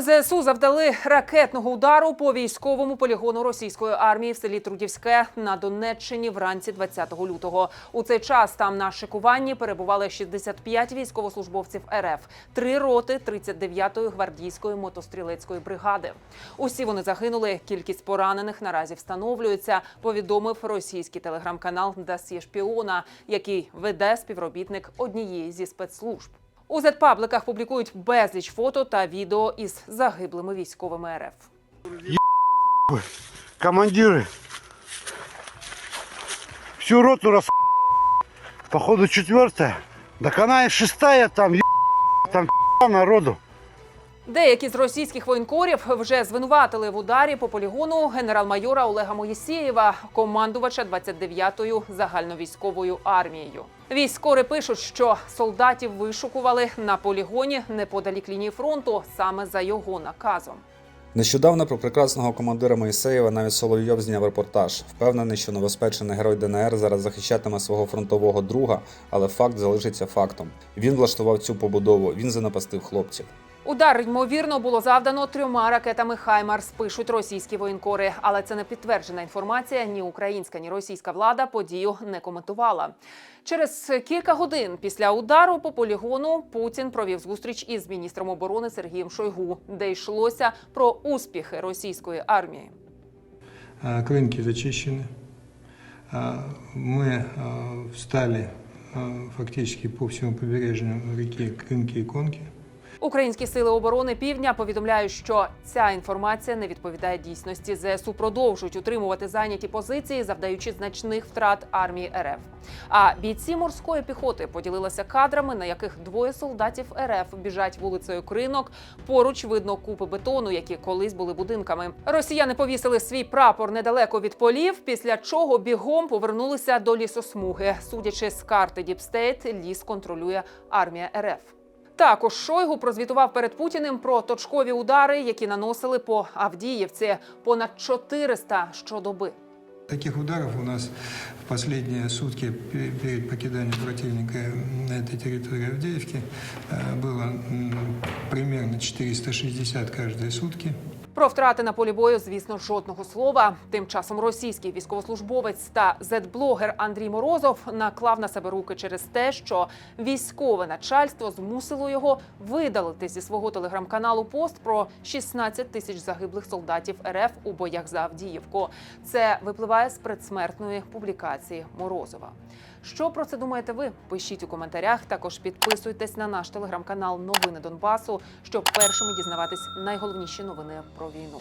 ЗСУ завдали ракетного удару по військовому полігону російської армії в селі Трудівське на Донеччині вранці 20 лютого. У цей час там на шикуванні перебували 65 військовослужбовців РФ, три роти 39-ї гвардійської мотострілецької бригади. Усі вони загинули. Кількість поранених наразі встановлюється. Повідомив російський телеграм-канал «Дасьє шпіона, який веде співробітник однієї зі спецслужб. У зетпабликах публікують безліч фото та відео із загиблими військовими РФ. Командири всю роту раз Походу четверте. Доконає шестая там, е- там народу. Деякі з російських воєнкорів вже звинуватили в ударі по полігону генерал-майора Олега Моїсєєва, командувача 29-ю загальновійськовою армією. Військори пишуть, що солдатів вишукували на полігоні неподалік лінії фронту саме за його наказом. Нещодавно про прекрасного командира Моїсеєва навіть Соловйов зняв репортаж. Впевнений, що новоспечений герой ДНР зараз захищатиме свого фронтового друга, але факт залишиться фактом. Він влаштував цю побудову, він занапастив хлопців. Удар ймовірно було завдано трьома ракетами Хаймарс. Пишуть російські воєнкори, але це не підтверджена інформація. Ні українська, ні російська влада подію не коментувала. Через кілька годин після удару по полігону Путін провів зустріч із міністром оборони Сергієм Шойгу, де йшлося про успіхи російської армії. А, Крынки зачищены. А, Мы а, встали а, фактически по всему побережью реки Крынки и Конки. Українські сили оборони півдня повідомляють, що ця інформація не відповідає дійсності. ЗСУ продовжують утримувати зайняті позиції, завдаючи значних втрат армії РФ. А бійці морської піхоти поділилися кадрами, на яких двоє солдатів РФ біжать вулицею Кринок. Поруч видно купи бетону, які колись були будинками. Росіяни повісили свій прапор недалеко від полів, після чого бігом повернулися до лісосмуги. Судячи з карти Діпстейт, ліс контролює армія РФ. Також Шойгу прозвітував перед Путіним про точкові удари, які наносили по Авдіївці понад 400 щодоби. Таких ударов у нас в последние сутки пе- перед покиданием противника на этой территории Авдеевки э, было м, примерно 460 каждые сутки. Про втрати на полі бою, звісно, жодного слова. Тим часом російський військовослужбовець та зет-блогер Андрій Морозов наклав на себе руки через те, що військове начальство змусило його видалити зі свого телеграм-каналу пост про 16 тисяч загиблих солдатів РФ у боях за Авдіївку. Це випливає з предсмертної публікації Морозова. Що про це думаєте ви? Пишіть у коментарях. Також підписуйтесь на наш телеграм-канал Новини Донбасу, щоб першими дізнаватись найголовніші новини про війну.